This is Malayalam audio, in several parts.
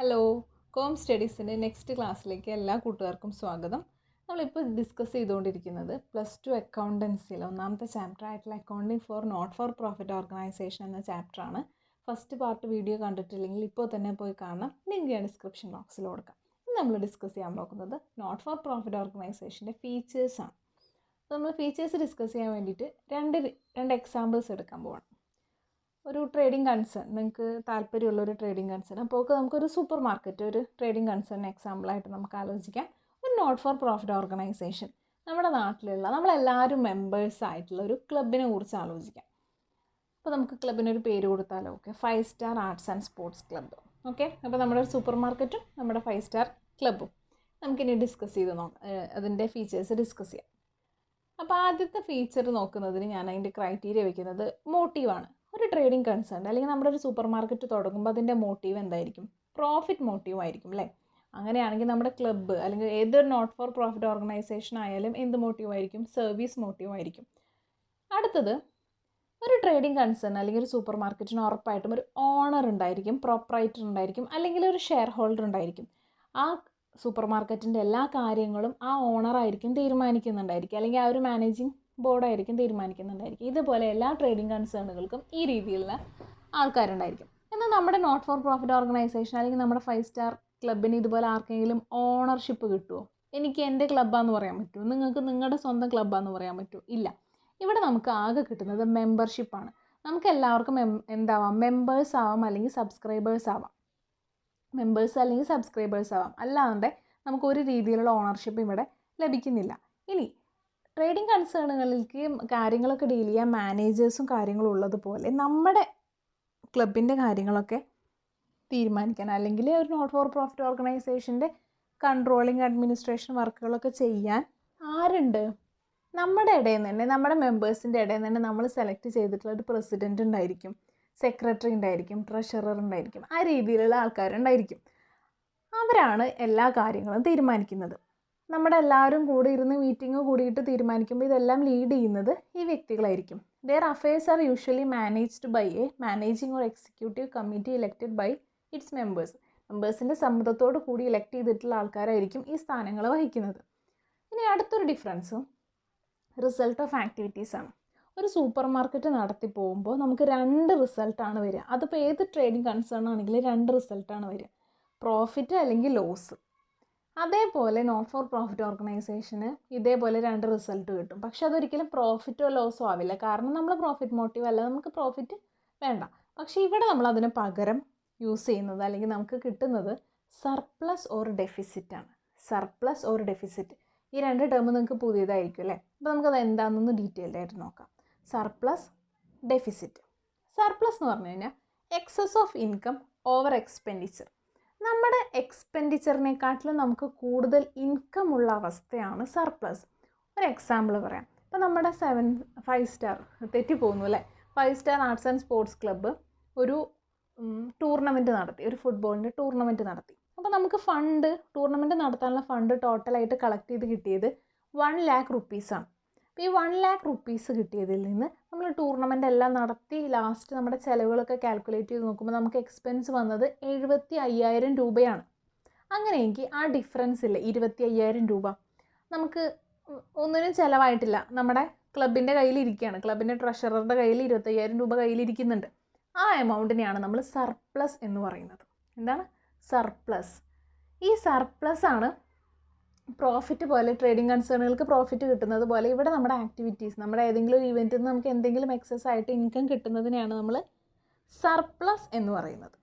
ഹലോ കോം സ്റ്റഡീസിന്റെ നെക്സ്റ്റ് ക്ലാസ്സിലേക്ക് എല്ലാ കൂട്ടുകാർക്കും സ്വാഗതം. നമ്മളിപ്പോൾ ഡിസ്കസ് ചെയ്തുകൊണ്ടിരിക്കുന്നത് പ്ലസ് ടു അക്കൗണ്ടൻസിൽ ഒന്നാമത്തെ ചാപ്റ്റർ ആയിട്ടുള്ള accounting for not for profit organisation എന്ന ചാപ്റ്ററാണ് ഫസ്റ്റ് പാർട്ട് വീഡിയോ കണ്ടിട്ടില്ലെങ്കിൽ ഇപ്പോൾ തന്നെ പോയി കാണാം ലിങ്ക് ഞാൻ ഡിസ്ക്രിപ്ഷൻ ബോക്സിൽ കൊടുക്കാം. നമ്മൾ ഡിസ്കസ് ചെയ്യാൻ നോക്കുന്നത് നോട്ട് ഫോർ പ്രോഫിറ്റ് ഓർഗനൈസേഷന്റെ ഫീച്ചേഴ്സാണ് നമ്മൾ ഫീച്ചേഴ്സ് ഡിസ്കസ് ചെയ്യാൻ വേണ്ടിയിട്ട് രണ്ട് രണ്ട് എക്സാമ്പിൾസ് എടുക്കാൻ പോവാണ്. ഒരു ട്രേഡിംഗ് കൺസേൺ നിങ്ങൾക്ക് താല്പര്യമുള്ള ഒരു ട്രേഡിംഗ് കൺസേൺ അപ്പോൾ നമുക്കൊരു സൂപ്പർ മാർക്കറ്റ് ഒരു ട്രേഡിംഗ് കൺസേൺ എക്സാമ്പിളായിട്ട് നമുക്ക് ആലോചിക്കാം. ഒരു നോട്ട് ഫോർ പ്രോഫിറ്റ് ഓർഗനൈസേഷൻ നമ്മുടെ നാട്ടിലുള്ള നമ്മളെല്ലാവരും മെമ്പേഴ്സ് ആയിട്ടുള്ള ഒരു ക്ലബിനെ കുറിച്ച് ആലോചിക്കാം. അപ്പോൾ നമുക്ക് ക്ലബിനൊരു പേര് കൊടുത്താലോ? Okay five star arts and sports club okay അപ്പോൾ നമ്മുടെ ഒരു സൂപ്പർ മാർക്കറ്റും നമ്മുടെ ഫൈവ് സ്റ്റാർ ക്ലബ്ബും നമുക്കിനി ഡിസ്കസ് ചെയ്ത് നോക്കാം അതിന്റെ ഫീച്ചേഴ്സ് ഡിസ്കസ് ചെയ്യാം. അപ്പോൾ ആദ്യത്തെ ഫീച്ചർ നോക്കുന്നതിന് ഞാൻ അതിന്റെ ക്രൈറ്റീരിയ വയ്ക്കുന്നത് മോട്ടീവാണ് ഒരു ട്രേഡിംഗ് കൺസേൺ അല്ലെങ്കിൽ നമ്മുടെ ഒരു സൂപ്പർ മാർക്കറ്റ് തുടങ്ങുമ്പോൾ അതിന്റെ മോട്ടീവ് എന്തായിരിക്കും? പ്രോഫിറ്റ് മോട്ടീവ് ആയിരിക്കും അല്ലേ അങ്ങനെയാണെങ്കിൽ നമ്മുടെ ക്ലബ്ബ് അല്ലെങ്കിൽ ഏതൊരു നോട്ട് ഫോർ പ്രോഫിറ്റ് ഓർഗനൈസേഷൻ ആയാലും എന്ത് മോട്ടീവ് ആയിരിക്കും? സർവീസ് മോട്ടീവ് ആയിരിക്കും. അടുത്തത് ഒരു ട്രേഡിംഗ് കൺസേൺ അല്ലെങ്കിൽ ഒരു സൂപ്പർ മാർക്കറ്റിന് ഉറപ്പായിട്ടും ഒരു ഓണർ ഉണ്ടായിരിക്കും പ്രോപ്പറൈറ്റർ ഉണ്ടായിരിക്കും അല്ലെങ്കിൽ ഒരു ഷെയർ ഹോൾഡർ ഉണ്ടായിരിക്കും. ആ സൂപ്പർ മാർക്കറ്റിന്റെ എല്ലാ കാര്യങ്ങളും ആ ഓണറായിരിക്കും തീരുമാനിക്കുന്നുണ്ടായിരിക്കും. അല്ലെങ്കിൽ ആ ഒരു മാനേജിങ് ബോർഡായിരിക്കും തീരുമാനിക്കുന്നുണ്ടായിരിക്കും. ഇതുപോലെ എല്ലാ ട്രേഡിംഗ് കൺസേണുകൾക്കും ഈ രീതിയിലുള്ള ആൾക്കാരുണ്ടായിരിക്കും. എന്നാൽ നമ്മുടെ നോട്ട് ഫോർ പ്രോഫിറ്റ് ഓർഗനൈസേഷൻ അല്ലെങ്കിൽ നമ്മുടെ ഫൈവ് സ്റ്റാർ ക്ലബിന് ഇതുപോലെ ആർക്കെങ്കിലും ഓണർഷിപ്പ് കിട്ടുമോ എനിക്ക് എന്റെ ക്ലബ്ബാന്ന് പറയാൻ പറ്റുമോ നിങ്ങൾക്ക് നിങ്ങളുടെ സ്വന്തം ക്ലബ്ബാന്ന് പറയാൻ പറ്റുമോ ഇല്ല. ഇവിടെ നമുക്ക് ആകെ കിട്ടുന്നത് മെമ്പർഷിപ്പാണ് നമുക്ക് എല്ലാവർക്കും മെം എന്താവാം? മെമ്പേഴ്സ് ആവാം അല്ലെങ്കിൽ സബ്സ്ക്രൈബേഴ്സ് ആവാം. മെമ്പേഴ്സ് അല്ലെങ്കിൽ സബ്സ്ക്രൈബേഴ്സ് ആവാം. അല്ലാതെ നമുക്ക് ഒരു രീതിയിലുള്ള ഓണർഷിപ്പ് ഇവിടെ ലഭിക്കുന്നില്ല. ഇനി ട്രേഡിംഗ് കൺസേണുകളിലേക്ക് കാര്യങ്ങളൊക്കെ ഡീൽ ചെയ്യാൻ മാനേജേഴ്സും കാര്യങ്ങളും ഉള്ളതുപോലെ നമ്മുടെ ക്ലബിന്റെ കാര്യങ്ങളൊക്കെ തീരുമാനിക്കാൻ അല്ലെങ്കിൽ ഒരു നോട്ട് ഫോർ പ്രോഫിറ്റ് ഓർഗനൈസേഷന്റെ കൺട്രോളിങ് അഡ്മിനിസ്ട്രേഷൻ വർക്കുകളൊക്കെ ചെയ്യാൻ ആരുണ്ട്? നമ്മുടെ ഇടയിൽ നിന്ന് തന്നെ നമ്മുടെ മെമ്പേഴ്സിന്റെ ഇടയിൽ നിന്ന് തന്നെ നമ്മൾ സെലക്ട് ചെയ്തിട്ടുള്ള ഒരു പ്രസിഡന്റ് ഉണ്ടായിരിക്കും സെക്രട്ടറി ഉണ്ടായിരിക്കും ട്രഷറർ ഉണ്ടായിരിക്കും ആ രീതിയിലുള്ള ആൾക്കാരുണ്ടായിരിക്കും. അവരാണ് എല്ലാ കാര്യങ്ങളും തീരുമാനിക്കുന്നത്. നമ്മുടെ എല്ലാവരും കൂടി ഇരുന്ന് മീറ്റിംഗ് കൂടിയിട്ട് തീരുമാനിക്കുമ്പോൾ ഇതെല്ലാം ലീഡ് ചെയ്യുന്നത് ഈ വ്യക്തികളായിരിക്കും. Their affairs are usually managed by a managing or executive committee elected by its members മെമ്പേഴ്സിന്റെ സമ്മതത്തോട് കൂടി ഇലക്ട് ചെയ്തിട്ടുള്ള ആൾക്കാരായിരിക്കും ഈ സ്ഥാനങ്ങൾ വഹിക്കുന്നത്. ഇനി അടുത്തൊരു ഡിഫറൻസ് റിസൾട്ട് ഓഫ് ആക്ടിവിറ്റീസ് ആണ്. ഒരു സൂപ്പർ മാർക്കറ്റ് നടത്തി പോകുമ്പോൾ നമുക്ക് രണ്ട് റിസൾട്ടാണ് വരിക. അതിപ്പോൾ ഏത് ട്രേഡിംഗ് കൺസേൺ ആണെങ്കിലും രണ്ട് റിസൾട്ടാണ് വരിക. പ്രോഫിറ്റ് അല്ലെങ്കിൽ ലോസ് അതേപോലെ നോൺ ഫോർ പ്രോഫിറ്റ് ഓർഗനൈസേഷന് ഇതേപോലെ രണ്ട് റിസൾട്ട് കിട്ടും. പക്ഷെ അതൊരിക്കലും പ്രോഫിറ്റോ ലോസോ ആവില്ല. കാരണം നമ്മൾ പ്രോഫിറ്റ് മോട്ടീവ് അല്ല. നമുക്ക് പ്രോഫിറ്റ് വേണ്ട. പക്ഷേ ഇവിടെ നമ്മൾ അതിന് പകരം യൂസ് ചെയ്യുന്നത് അല്ലെങ്കിൽ നമുക്ക് കിട്ടുന്നത് സർപ്ലസ് ഓർ ഡെഫിസിറ്റ് ആണ്. സർപ്ലസ് ഓർ ഡെഫിസിറ്റ് ഈ രണ്ട് ടേം നിങ്ങൾക്ക് പുതിയതായിരിക്കും അല്ലേ? അപ്പോൾ നമുക്കത് എന്താണെന്നൊന്ന് ഡീറ്റെയിൽഡ് ആയിട്ട് നോക്കാം. സർപ്ലസ് ഡെഫിസിറ്റ് സർപ്ലസ് എന്ന് പറഞ്ഞു കഴിഞ്ഞാൽ excess of income over expenditure നമ്മുടെ എക്സ്പെൻഡിച്ചറിനെക്കാട്ടിലും നമുക്ക് കൂടുതൽ ഇൻകം ഉള്ള അവസ്ഥയാണ് സർപ്ലസ് ഒരു എക്സാമ്പിൾ പറയാം. ഇപ്പോൾ നമ്മുടെ സെവൻ ഫൈവ് സ്റ്റാർ തെറ്റിപ്പോകുന്നു അല്ലേ? Five star arts and sports club ഒരു ടൂർണമെന്റ് നടത്തി. ഒരു ഫുട്ബോളിന്റെ ടൂർണമെന്റ് നടത്തി. അപ്പോൾ നമുക്ക് ഫണ്ട് ടൂർണമെന്റ് നടത്താനുള്ള ഫണ്ട് ടോട്ടലായിട്ട് കളക്ട് ചെയ്ത് കിട്ടിയത് വൺ ലാക്ക് റുപ്പീസാണ് ഈ വൺ ലാക്ക് റുപ്പീസ് കിട്ടിയതിൽ നിന്ന് നമ്മൾ ടൂർണമെന്റ് എല്ലാം നടത്തി ലാസ്റ്റ് നമ്മുടെ ചിലവുകളൊക്കെ കാൽക്കുലേറ്റ് ചെയ്ത് നോക്കുമ്പോൾ നമുക്ക് എക്സ്പെൻസ് വന്നത് എഴുപത്തി അയ്യായിരം രൂപയാണ്. അങ്ങനെയെങ്കിൽ ആ ഡിഫറൻസ് ഇല്ല ഇരുപത്തി അയ്യായിരം രൂപ? നമുക്ക് ഒന്നിനും ചിലവായിട്ടില്ല. നമ്മുടെ ക്ലബിന്റെ കയ്യിലിരിക്കുകയാണ് ക്ലബിന്റെ ട്രഷററുടെ കയ്യിൽ ഇരുപത്തയ്യായിരം രൂപ കയ്യിലിരിക്കുന്നുണ്ട് ആ എമൗണ്ടിനെയാണ് നമ്മൾ സർപ്ലസ് എന്ന് പറയുന്നത്. എന്താണ്? സർപ്ലസ് ഈ സർപ്ലസ് ആണ് പ്രോഫിറ്റ് പോലെ ട്രേഡിംഗ് കൺസേണുകൾക്ക് പ്രോഫിറ്റ് കിട്ടുന്നത് പോലെ ഇവിടെ നമ്മുടെ ആക്ടിവിറ്റീസ് നമ്മുടെ ഏതെങ്കിലും ഒരു ഇവന്റിൽ നിന്ന് നമുക്ക് എന്തെങ്കിലും എക്സസ് ആയിട്ട് ഇൻകം കിട്ടുന്നതിനെയാണ് നമ്മൾ സർപ്ലസ് എന്ന് പറയുന്നത്.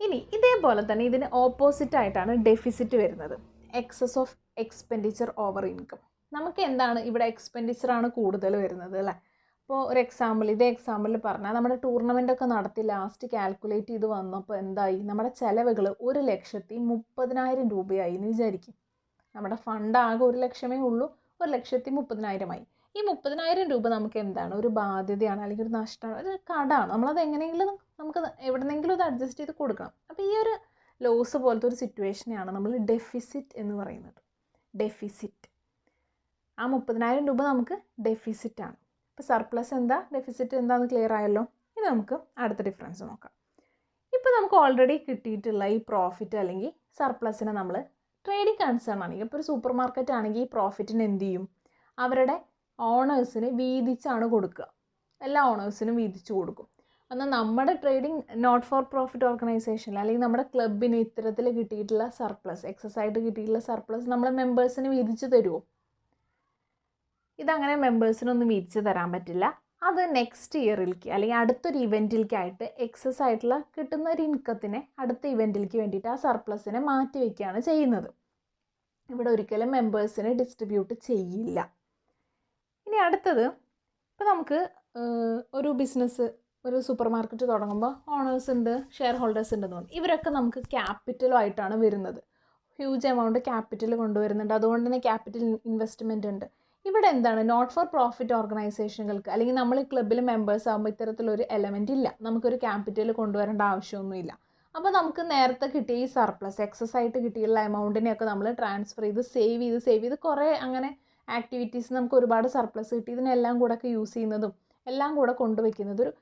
ഇനി ഇതേപോലെ തന്നെ ഇതിന് ഓപ്പോസിറ്റ് ആയിട്ടാണ് ഡെഫിസിറ്റ് വരുന്നത്. Excess of expenditure over income നമുക്ക് എന്താണ് ഇവിടെ എക്സ്പെൻഡിച്ചർ ആണ് കൂടുതൽ വരുന്നത് അല്ലേ? ഇപ്പോൾ ഒരു എക്സാമ്പിൾ ഇതേ എക്സാമ്പിളിൽ പറഞ്ഞാൽ നമ്മുടെ ടൂർണമെന്റ് ഒക്കെ നടത്തി ലാസ്റ്റ് കാൽക്കുലേറ്റ് ചെയ്ത് വന്നപ്പോൾ എന്തായി? നമ്മുടെ ചിലവുകൾ ഒരു ലക്ഷത്തി മുപ്പതിനായിരം രൂപയായി എന്ന് വിചാരിക്കും. നമ്മുടെ ഫണ്ട് ആകെ ഒരു ലക്ഷമേ ഉള്ളൂ. ഒരു ലക്ഷത്തി മുപ്പതിനായിരമായി. ഈ മുപ്പതിനായിരം രൂപ നമുക്ക് എന്താണ്? ഒരു ബാധ്യതയാണ് അല്ലെങ്കിൽ ഒരു നഷ്ടമാണ്? ഒരു കടമാണ് നമ്മളത് എങ്ങനെയെങ്കിലും നമുക്ക് എവിടെന്നെങ്കിലും ഇത് അഡ്ജസ്റ്റ് ചെയ്ത് കൊടുക്കണം. അപ്പോൾ ഈ ഒരു ലോസ് പോലത്തെ ഒരു സിറ്റുവേഷനെയാണ് നമ്മൾ ഡെഫിസിറ്റ് എന്ന് പറയുന്നത്. ഡെഫിസിറ്റ് ആ മുപ്പതിനായിരം രൂപ നമുക്ക് ഡെഫിസിറ്റാണ് ഇപ്പോൾ സർപ്ലസ് എന്താ? ഡെഫിസിറ്റ് എന്താണെന്ന് ക്ലിയർ ആയല്ലോ? ഇനി നമുക്ക് അടുത്ത ഡിഫറൻസ് നോക്കാം. ഇപ്പോൾ നമുക്ക് ഓൾറെഡി കിട്ടിയിട്ടുള്ള ഈ പ്രോഫിറ്റ് അല്ലെങ്കിൽ സർപ്ലസിനെ നമ്മൾ ട്രേഡിംഗ് കൺസേൺ ആണെങ്കിൽ ഇപ്പോൾ ഒരു സൂപ്പർ മാർക്കറ്റ് ആണെങ്കിൽ ഈ പ്രോഫിറ്റിന് എന്ത് ചെയ്യും? അവരുടെ ഓണേഴ്സിന് വീതിച്ചാണ് കൊടുക്കുക. എല്ലാ ഓണേഴ്സിനും വീതിച്ച് കൊടുക്കും. എന്നാൽ നമ്മുടെ ട്രേഡിംഗ് നോട്ട് ഫോർ പ്രോഫിറ്റ് ഓർഗനൈസേഷനിൽ അല്ലെങ്കിൽ നമ്മുടെ ക്ലബിന് ഇത്തരത്തിൽ കിട്ടിയിട്ടുള്ള സർപ്ലസ് എക്സസ് കിട്ടിയിട്ടുള്ള സർപ്ലസ് നമ്മളെ മെമ്പേഴ്സിന് വീതിച്ച് തരുമോ ഇതങ്ങനെ മെമ്പേഴ്സിനൊന്നും വീതിച്ച് തരാൻ പറ്റില്ല. അത് നെക്സ്റ്റ് ഇയറിലേക്ക് അല്ലെങ്കിൽ അടുത്തൊരു ഇവന്റിലേക്കായിട്ട് എക്സസ് ആയിട്ടുള്ള കിട്ടുന്ന ഒരു ഇൻകത്തിനെ അടുത്ത ഇവന്റിലേക്ക് വേണ്ടിയിട്ട് ആ സർപ്ലസിനെ മാറ്റി വയ്ക്കുകയാണ് ചെയ്യുന്നത്. ഇവിടെ ഒരിക്കലും മെമ്പേഴ്സിനെ ഡിസ്ട്രിബ്യൂട്ട് ചെയ്യില്ല. ഇനി അടുത്തത് ഇപ്പോൾ നമുക്ക് ഒരു ബിസിനസ് ഒരു സൂപ്പർ മാർക്കറ്റ് തുടങ്ങുമ്പോൾ ഓണേഴ്സ് ഉണ്ട് ഷെയർ ഹോൾഡേഴ്സ് ഉണ്ടെന്ന് തോന്നുന്നു ഇവരൊക്കെ നമുക്ക് ക്യാപിറ്റലുമായിട്ടാണ് വരുന്നത്. ഹ്യൂജ് എമൗണ്ട് ക്യാപിറ്റൽ കൊണ്ടുവരുന്നുണ്ട്. അതുകൊണ്ട് തന്നെ ക്യാപിറ്റൽ ഇൻവെസ്റ്റ്മെന്റ് ഉണ്ട്. ഇവിടെ എന്താണ്? നോട്ട് ഫോർ പ്രോഫിറ്റ് ഓർഗനൈസേഷനുകൾക്ക് അല്ലെങ്കിൽ നമ്മൾ ക്ലബിൽ മെമ്പേഴ്സ് ആകുമ്പോൾ ഇത്തരത്തിലൊരു എലമെന്റ് ഇല്ല. നമുക്കൊരു ക്യാപിറ്റൽ കൊണ്ടുവരേണ്ട ആവശ്യമൊന്നുമില്ല. അപ്പോൾ നമുക്ക് നേരത്തെ കിട്ടിയ ഈ സർപ്ലസ് എക്സസ് ആയിട്ട് കിട്ടിയുള്ള എമൗണ്ടിനെയൊക്കെ നമ്മൾ ട്രാൻസ്ഫർ ചെയ്ത് സേവ് ചെയ്ത് സേവ് ചെയ്ത് കുറേ അങ്ങനെ ആക്ടിവിറ്റീസ് നമുക്ക് ഒരുപാട് സർപ്ലസ് കിട്ടി. ഇതിനെല്ലാം കൂടെ ഒക്കെ യൂസ് ചെയ്യുന്നതും എല്ലാം കൂടെ കൊണ്ടുവയ്ക്കുന്നത് ഒരു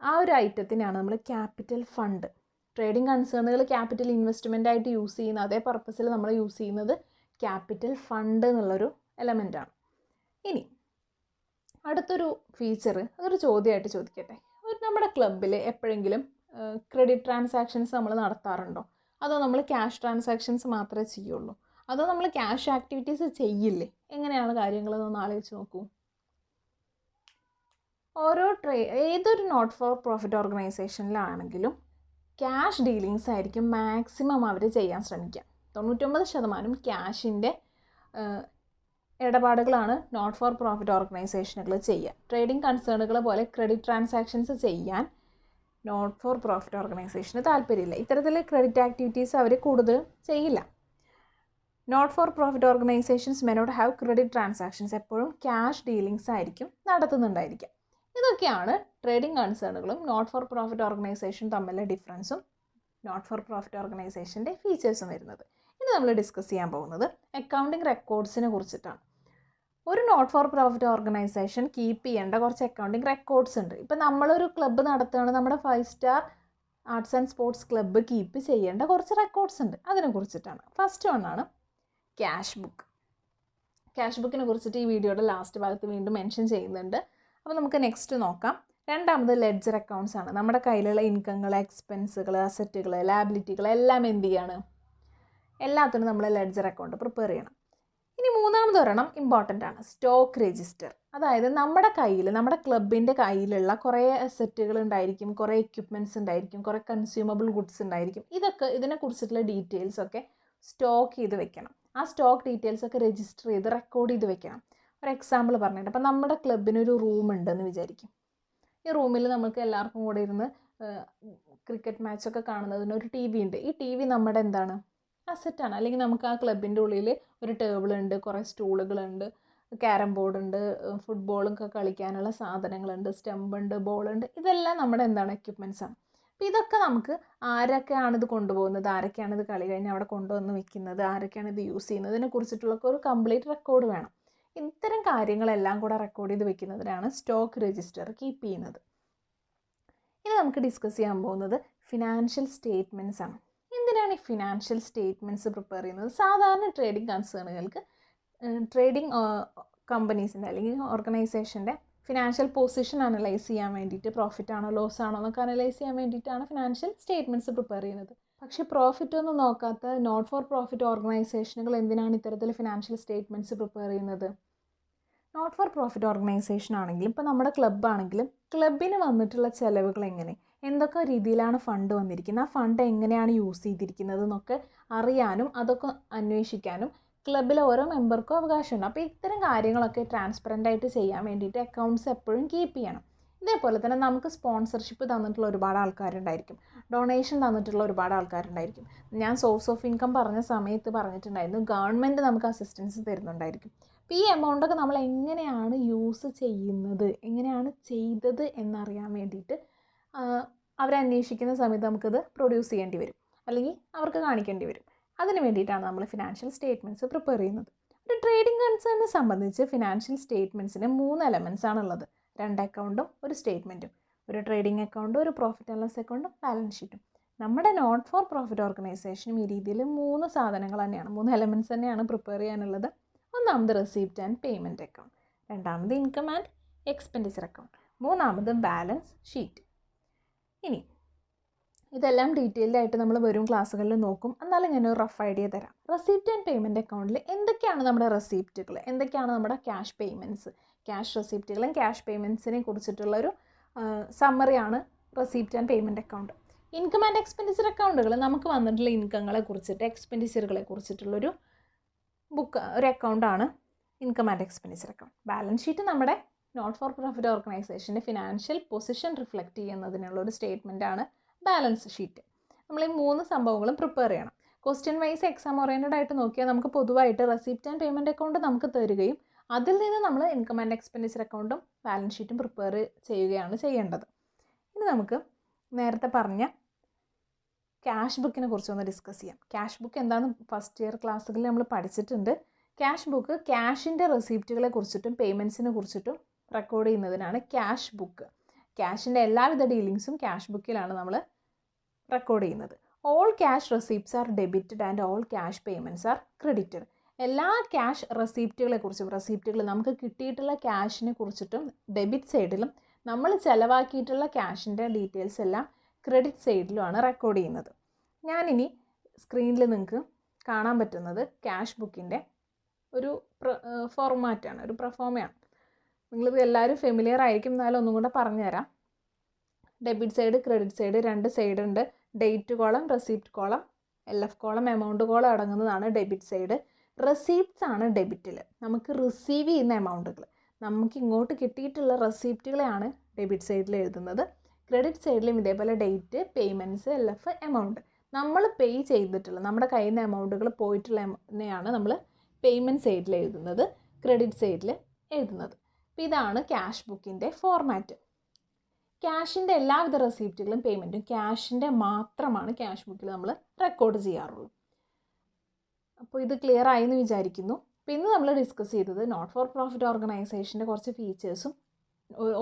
ആ ഒരു ഐറ്റത്തിനാണ് നമ്മൾ ക്യാപിറ്റൽ ഫണ്ട് ട്രേഡിംഗ് കൺസേണുകൾ ക്യാപിറ്റൽ ഇൻവെസ്റ്റ്മെന്റ് ആയിട്ട് യൂസ് ചെയ്യുന്ന അതേ പർപ്പസിൽ നമ്മൾ യൂസ് ചെയ്യുന്നത് ക്യാപിറ്റൽ ഫണ്ട് എന്നുള്ളൊരു എലമെന്റാണ് ഇനി അടുത്തൊരു ഫീച്ചർ അതൊരു ചോദ്യമായിട്ട് ചോദിക്കട്ടെ. നമ്മുടെ ക്ലബിൽ എപ്പോഴെങ്കിലും ക്രെഡിറ്റ് ട്രാൻസാക്ഷൻസ് നമ്മൾ നടത്താറുണ്ടോ? അതോ നമ്മൾ ക്യാഷ് ട്രാൻസാക്ഷൻസ് മാത്രമേ ചെയ്യുള്ളൂ? അതോ നമ്മൾ ക്യാഷ് ആക്ടിവിറ്റീസ് ചെയ്യില്ലേ? എങ്ങനെയാണ് കാര്യങ്ങളെന്നൊന്ന് ആലോചിച്ച് നോക്കൂ. ഓരോ ട്രേ ഏതൊരു നോട്ട് ഫോർ പ്രോഫിറ്റ് ഓർഗനൈസേഷനിലാണെങ്കിലും ക്യാഷ് ഡീലിങ്സ് ആയിരിക്കും മാക്സിമം അവർ ചെയ്യാൻ ശ്രമിക്കുക. തൊണ്ണൂറ്റൊമ്പത് ശതമാനം ക്യാഷിന്റെ ഇടപാടുകളാണ് നോട്ട് ഫോർ പ്രോഫിറ്റ് ഓർഗനൈസേഷനുകൾ ചെയ്യുക ട്രേഡിംഗ് കൺസേണുകൾ പോലെ ക്രെഡിറ്റ് ട്രാൻസാക്ഷൻസ് ചെയ്യാൻ നോട്ട് ഫോർ പ്രോഫിറ്റ് ഓർഗനൈസേഷന് താല്പര്യമില്ല. ഇത്തരത്തിൽ ക്രെഡിറ്റ് ആക്ടിവിറ്റീസ് അവർ കൂടുതൽ ചെയ്യില്ല. Not for profit organisations may not have credit transactions എപ്പോഴും ക്യാഷ് ഡീലിങ്സ് ആയിരിക്കും നടത്തുന്നുണ്ടായിരിക്കുക ഇതൊക്കെയാണ് ട്രേഡിംഗ് കൺസേണുകളും നോട്ട് ഫോർ പ്രോഫിറ്റ് ഓർഗനൈസേഷൻ തമ്മിലെ ഡിഫറൻസും നോട്ട് ഫോർ പ്രോഫിറ്റ് ഓർഗനൈസേഷന്റെ ഫീച്ചേഴ്സും വരുന്നത്. ഇനി നമ്മൾ ഡിസ്കസ് ചെയ്യാൻ പോകുന്നത് അക്കൗണ്ടിങ് റെക്കോർഡ്സിനെ കുറിച്ചിട്ടാണ്. ഒരു not for profit organisation keep ചെയ്യേണ്ട കുറച്ച് അക്കൗണ്ടിങ് റെക്കോർഡ്സ് ഉണ്ട്. ഇപ്പം നമ്മളൊരു ക്ലബ്ബ് നടത്തുകയാണ് നമ്മുടെ five star arts and sports club keep ചെയ്യേണ്ട കുറച്ച് റെക്കോർഡ്സ് ഉണ്ട്. അതിനെ കുറിച്ചിട്ടാണ്. ഫസ്റ്റ് വണ്ണാണ് ക്യാഷ് ബുക്ക് ക്യാഷ് ബുക്കിനെ കുറിച്ചിട്ട് ഈ വീഡിയോയുടെ ലാസ്റ്റ് ഭാഗത്ത് വീണ്ടും മെൻഷൻ ചെയ്യുന്നുണ്ട്. അപ്പോൾ നമുക്ക് നെക്സ്റ്റ് നോക്കാം. രണ്ടാമത് ലെഡ്ജർ അക്കൗണ്ട്സ് ആണ്. നമ്മുടെ കയ്യിലുള്ള ഇൻകങ്ങൾ എക്സ്പെൻസുകൾ അസറ്റുകൾ ലാബിലിറ്റികൾ എല്ലാം എന്ത് ചെയ്യാണ്? എല്ലാത്തിനും നമ്മൾ ലെഡ്ജർ അക്കൗണ്ട് പ്രിപ്പയർ ചെയ്യണം. ഇനി മൂന്നാമത് ഒരെണ്ണം ഇമ്പോർട്ടന്റ് ആണ്. സ്റ്റോക്ക് രജിസ്റ്റർ അതായത് നമ്മുടെ കയ്യിൽ നമ്മുടെ ക്ലബിന്റെ കയ്യിലുള്ള കുറേ അസറ്റുകൾ ഉണ്ടായിരിക്കും കുറേ എക്യുപ്മെന്റ്സ് ഉണ്ടായിരിക്കും കുറേ കൺസ്യൂമബിൾ ഗുഡ്സ് ഉണ്ടായിരിക്കും. ഇതൊക്കെ ഇതിനെക്കുറിച്ചിട്ടുള്ള ഡീറ്റെയിൽസ് ഒക്കെ സ്റ്റോക്ക് ചെയ്ത് വെക്കണം. ആ സ്റ്റോക്ക് ഡീറ്റെയിൽസ് ഒക്കെ രജിസ്റ്റർ ചെയ്ത് റെക്കോർഡ് ചെയ്ത് വെക്കണം. ഒരു എക്സാമ്പിൾ പറഞ്ഞിട്ട് അപ്പം നമ്മുടെ ക്ലബിന് ഒരു റൂം ഉണ്ടെന്ന് വിചാരിക്കും. ഈ റൂമിൽ നമുക്ക് എല്ലാവർക്കും കൂടെ ഇരുന്ന് ക്രിക്കറ്റ് മാച്ചൊക്കെ കാണുന്നതിന് ഒരു ടി വി ഉണ്ട്. ഈ ടി വി നമ്മുടെ എന്താണ്? അസറ്റാണ് അല്ലെങ്കിൽ നമുക്ക് ആ ക്ലബിന്റെ ഉള്ളിൽ ഒരു ടേബിൾ ഉണ്ട് കുറേ സ്റ്റൂളുകളുണ്ട് ക്യാരം ബോർഡ് ഉണ്ട് ഫുട്ബോളൊക്കെ കളിക്കാനുള്ള സാധനങ്ങളുണ്ട് സ്റ്റമ്പ് ഉണ്ട് ബോളുണ്ട് ഇതെല്ലാം നമ്മുടെ എന്താണ് എക്യുപ്മെൻസാണ് അപ്പോൾ ഇതൊക്കെ നമുക്ക് ആരൊക്കെയാണ് ഇത് കൊണ്ടുപോകുന്നത്? ആരൊക്കെയാണ് ഇത് കളി കഴിഞ്ഞ് അവിടെ കൊണ്ടുവന്ന് വെക്കുന്നത്? ആരൊക്കെയാണ് ഇത് യൂസ് ചെയ്യുന്നത്? ഇതിനെ കുറിച്ചിട്ടുള്ള ഒരു കംപ്ലീറ്റ് റെക്കോർഡ് വേണം. ഇത്തരം കാര്യങ്ങളെല്ലാം കൂടെ റെക്കോർഡ് ചെയ്ത് വെക്കുന്നതിനാണ് സ്റ്റോക്ക് രജിസ്റ്റർ കീപ്പ് ചെയ്യുന്നത്. ഇനി നമുക്ക് ഡിസ്കസ് ചെയ്യാൻ പോകുന്നത് ഫിനാൻഷ്യൽ സ്റ്റേറ്റ്മെന്റ്സ് ആണ്. എന്തിനാണ് ഈ ഫിനാൻഷ്യൽ സ്റ്റേറ്റ്മെന്റ്സ് പ്രിപ്പയർ ചെയ്യുന്നത്? സാധാരണ ട്രേഡിംഗ് കൺസേണുകൾക്ക് ട്രേഡിംഗ് കമ്പനീസിന്റെ അല്ലെങ്കിൽ ഓർഗനൈസേഷന്റെ ഫിനാൻഷ്യൽ പൊസിഷൻ അനലൈസ് ചെയ്യാൻ വേണ്ടിയിട്ട് പ്രോഫിറ്റ് ആണോ ലോസ് ആണോ എന്നൊക്കെ അനലൈസ് ചെയ്യാൻ വേണ്ടിയിട്ടാണ് ഫിനാൻഷ്യൽ സ്റ്റേറ്റ്മെന്റ്സ് പ്രിപ്പയർ ചെയ്യുന്നത്. പക്ഷേ പ്രോഫിറ്റ് ഒന്നും നോക്കാത്ത നോട്ട് ഫോർ പ്രോഫിറ്റ് ഓർഗനൈസേഷനുകൾ എന്തിനാണ് ഇത്തരത്തിൽ ഫിനാൻഷ്യൽ സ്റ്റേറ്റ്മെന്റ്സ് പ്രിപ്പയർ ചെയ്യുന്നത്? നോട്ട് ഫോർ പ്രോഫിറ്റ് ഓർഗനൈസേഷൻ ആണെങ്കിലും ഇപ്പോൾ നമ്മുടെ ക്ലബ്ബാണെങ്കിലും ക്ലബിന് വന്നിട്ടുള്ള ചിലവുകൾ എങ്ങനെ? എന്തൊക്കെ രീതിയിലാണ് ഫണ്ട് വന്നിരിക്കുന്നത്? ആ ഫണ്ട് എങ്ങനെയാണ് യൂസ് ചെയ്തിരിക്കുന്നത് എന്നൊക്കെ അറിയാനും അതൊക്കെ അന്വേഷിക്കാനും ക്ലബിലെ ഓരോ മെമ്പർക്കും അവകാശമുണ്ട്. അപ്പോൾ ഇത്തരം കാര്യങ്ങളൊക്കെ ട്രാൻസ്പെറന്റ് ആയിട്ട് ചെയ്യാൻ വേണ്ടിയിട്ട് അക്കൗണ്ട്സ് എപ്പോഴും കീപ്പ് ചെയ്യണം. ഇതേപോലെ തന്നെ നമുക്ക് സ്പോൺസർഷിപ്പ് തന്നിട്ടുള്ള ഒരുപാട് ആൾക്കാരുണ്ടായിരിക്കും. ഡൊണേഷൻ തന്നിട്ടുള്ള ഒരുപാട് ആൾക്കാരുണ്ടായിരിക്കും. ഞാൻ സോഴ്സ് ഓഫ് ഇൻകം പറഞ്ഞ സമയത്ത് പറഞ്ഞിട്ടുണ്ടായിരുന്നു ഗവൺമെന്റ് നമുക്ക് അസിസ്റ്റൻസ് തരുന്നുണ്ടായിരിക്കും. അപ്പോൾ ഈ എമൗണ്ടൊക്കെ നമ്മൾ എങ്ങനെയാണ് യൂസ് ചെയ്യുന്നത്? എങ്ങനെയാണ് ചെയ്തത് എന്നറിയാൻ വേണ്ടിയിട്ട് അവരന്വേഷിക്കുന്ന സമയത്ത് നമുക്കത് പ്രൊഡ്യൂസ് ചെയ്യേണ്ടി വരും. അല്ലെങ്കിൽ അവർക്ക് കാണിക്കേണ്ടി വരും. അതിന് വേണ്ടിയിട്ടാണ് നമ്മൾ ഫിനാൻഷ്യൽ സ്റ്റേറ്റ്മെന്റ്സ് പ്രിപ്പയർ ചെയ്യുന്നത്. ഒരു ട്രേഡിംഗ് കൺസേണിനെ സംബന്ധിച്ച് ഫിനാൻഷ്യൽ സ്റ്റേറ്റ്മെന്റ്സിന് മൂന്ന് എലമെന്റ്സ് ആണുള്ളത് രണ്ട് അക്കൗണ്ടും ഒരു സ്റ്റേറ്റ്മെന്റും ഒരു ട്രേഡിംഗ് അക്കൗണ്ടും ഒരു പ്രോഫിറ്റ് ആൻഡ് ലോസ് അക്കൗണ്ടും ബാലൻസ് ഷീറ്റും നമ്മുടെ നോൺ ഫോർ പ്രോഫിറ്റ് ഓർഗനൈസേഷനും ഈ രീതിയിൽ മൂന്ന് സാധനങ്ങൾ തന്നെയാണ് മൂന്ന് എലമെന്റ്സ് തന്നെയാണ് പ്രിപ്പയർ ചെയ്യാനുള്ളത്. ഒന്നാമത് റെസീപ്റ്റ് ആൻഡ് പേയ്മെന്റ് അക്കൗണ്ട് രണ്ടാമത് ഇൻകം ആൻഡ് എക്സ്പെൻഡിച്ചർ അക്കൗണ്ട് മൂന്നാമത് ബാലൻസ് ഷീറ്റ് ഇനി ഇതെല്ലാം ഡീറ്റെയിൽഡ് ആയിട്ട് നമ്മൾ വരും ക്ലാസ്സുകളിൽ നോക്കും. എന്നാലും ഞാനൊരു റഫ് ഐഡിയ തരാം. റെസീപ്റ്റ് ആൻഡ് പേയ്മെന്റ് അക്കൗണ്ടിൽ എന്തൊക്കെയാണ് നമ്മുടെ റെസീപ്റ്റുകൾ എന്തൊക്കെയാണ് നമ്മുടെ ക്യാഷ് പേയ്മെന്റ്സ് ക്യാഷ് റെസീപ്റ്റുകളും ക്യാഷ് പേയ്മെന്റ്സിനെ കുറിച്ചിട്ടുള്ളൊരു സമ്മറിയാണ് receipt and payment account income and expenditure അക്കൗണ്ടുകൾ നമുക്ക് വന്നിട്ടുള്ള ഇൻകങ്ങളെ കുറിച്ചിട്ട് എക്സ്പെൻഡിച്ചറുകളെ കുറിച്ചിട്ടുള്ളൊരു ബുക്ക് ഒരു അക്കൗണ്ടാണ് income and expenditure account balance sheet നമ്മുടെ നോട്ട് ഫോർ പ്രോഫിറ്റ് ഓർഗനൈസേഷന്റെ ഫിനാൻഷ്യൽ പൊസിഷൻ റിഫ്ലക്റ്റ് ചെയ്യുന്നതിനുള്ള ഒരു സ്റ്റേറ്റ്മെന്റ് ആണ് ബാലൻസ് ഷീറ്റ് നമ്മൾ ഈ മൂന്ന് സംഭവങ്ങളും പ്രിപ്പയർ ചെയ്യണം. ക്വസ്റ്റ്യൻ വൈസ് എക്സാം ഓറിയന്റഡ് ആയിട്ട് നോക്കിയാൽ നമുക്ക് പൊതുവായിട്ട് റെസിപ്റ്റ് ആൻഡ് പേയ്മെന്റ് അക്കൗണ്ട് നമുക്ക് തരികയും അതിൽ നിന്ന് നമ്മൾ ഇൻകം ആൻഡ് എക്സ്പെൻഡിച്ചർ അക്കൗണ്ടും ബാലൻസ് ഷീറ്റും പ്രിപ്പയർ ചെയ്യുകയാണ് ചെയ്യേണ്ടത്. ഇനി നമുക്ക് നേരത്തെ പറഞ്ഞ ക്യാഷ് ബുക്കിനെ കുറിച്ചൊന്ന് ഡിസ്കസ് ചെയ്യാം. ക്യാഷ് ബുക്ക് എന്താണെന്ന് ഫസ്റ്റ് ഇയർ ക്ലാസ്സുകളിൽ നമ്മൾ പഠിച്ചിട്ടുണ്ട്. ക്യാഷ് ബുക്ക് ക്യാഷിന്റെ റെസിപ്റ്റുകളെ കുറിച്ചിട്ടും പേയ്മെന്റ്സിനെ കുറിച്ചിട്ടും റെക്കോർഡ് ചെയ്യുന്നതിനാണ് ക്യാഷ് ബുക്ക് ക്യാഷിന്റെ എല്ലാവിധ ഡീലിങ്സും ക്യാഷ് ബുക്കിലാണ് നമ്മൾ റെക്കോർഡ് ചെയ്യുന്നത്. All cash receipts are debited and all cash payments are credited എല്ലാ ക്യാഷ് റെസീപ്റ്റുകളെക്കുറിച്ചും കുറിച്ചും റെസീപ്റ്റുകൾ നമുക്ക് കിട്ടിയിട്ടുള്ള ക്യാഷിനെ കുറിച്ചിട്ടും ഡെബിറ്റ് സൈഡിലും നമ്മൾ ചിലവാക്കിയിട്ടുള്ള ക്യാഷിന്റെ ഡീറ്റെയിൽസ് എല്ലാം ക്രെഡിറ്റ് സൈഡിലുമാണ് റെക്കോർഡ് ചെയ്യുന്നത്. ഞാനിനി സ്ക്രീനിൽ നിങ്ങൾക്ക് കാണാൻ പറ്റുന്നത് ക്യാഷ് ബുക്കിന്റെ ഒരു ഫോർമാറ്റാണ് ഒരു പ്രൊഫോമയാണ് നിങ്ങളിത് എല്ലാവരും ഫെമിലിയർ ആയിരിക്കും എന്നാലും ഒന്നും കൂടെ പറഞ്ഞുതരാം. ഡെബിറ്റ് സൈഡ് ക്രെഡിറ്റ് സൈഡ് രണ്ട് സൈഡ് ഉണ്ട്. Date column receipt column L F column amount column അടങ്ങുന്നതാണ് ഡെബിറ്റ് സൈഡ് റെസീപ്റ്റ്സ് ആണ് ഡെബിറ്റിൽ നമുക്ക് റിസീവ് ചെയ്യുന്ന എമൗണ്ടുകൾ നമുക്ക് ഇങ്ങോട്ട് കിട്ടിയിട്ടുള്ള റെസീപ്റ്റുകളെയാണ് ഡെബിറ്റ് സൈഡിൽ എഴുതുന്നത്. ക്രെഡിറ്റ് സൈഡിലും ഇതേപോലെ date payments L F amount നമ്മൾ പേ ചെയ്തിട്ടുള്ള നമ്മുടെ കയ്യിൽ നിന്ന് എമൗണ്ടുകൾ പോയിട്ടുള്ളതിനെയാണ് നമ്മൾ പേയ്മെന്റ് സൈഡിൽ എഴുതുന്നത്. ക്രെഡിറ്റ് സൈഡിൽ എഴുതുന്നത്. അപ്പോൾ ഇതാണ് ക്യാഷ് ബുക്കിന്റെ ഫോർമാറ്റ് ക്യാഷിന്റെ എല്ലാവിധ റെസിപ്റ്റുകളും പേയ്മെന്റും ക്യാഷിന്റെ മാത്രമാണ് ക്യാഷ് ബുക്കിൽ നമ്മൾ റെക്കോർഡ് ചെയ്യാറുള്ളൂ. അപ്പോൾ ഇത് ക്ലിയർ ആയി എന്ന് വിചാരിക്കുന്നു പിന്നെ നമ്മൾ ഡിസ്കസ് ചെയ്തത് നോട്ട് ഫോർ പ്രോഫിറ്റ് ഓർഗനൈസേഷന്റെ കുറച്ച് ഫീച്ചേഴ്സും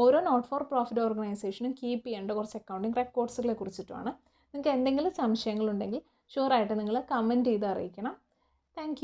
ഓരോ നോട്ട് ഫോർ പ്രോഫിറ്റ് ഓർഗനൈസേഷനും കീപ്പ് ചെയ്യേണ്ട കുറച്ച് അക്കൗണ്ടിങ് റെക്കോർഡ്സുകളെ കുറിച്ചിട്ടുമാണ്. നിങ്ങൾക്ക് എന്തെങ്കിലും സംശയങ്ങളുണ്ടെങ്കിൽ ഷുവറായിട്ട് നിങ്ങൾ കമന്റ് ചെയ്ത് അറിയിക്കണം. താങ്ക്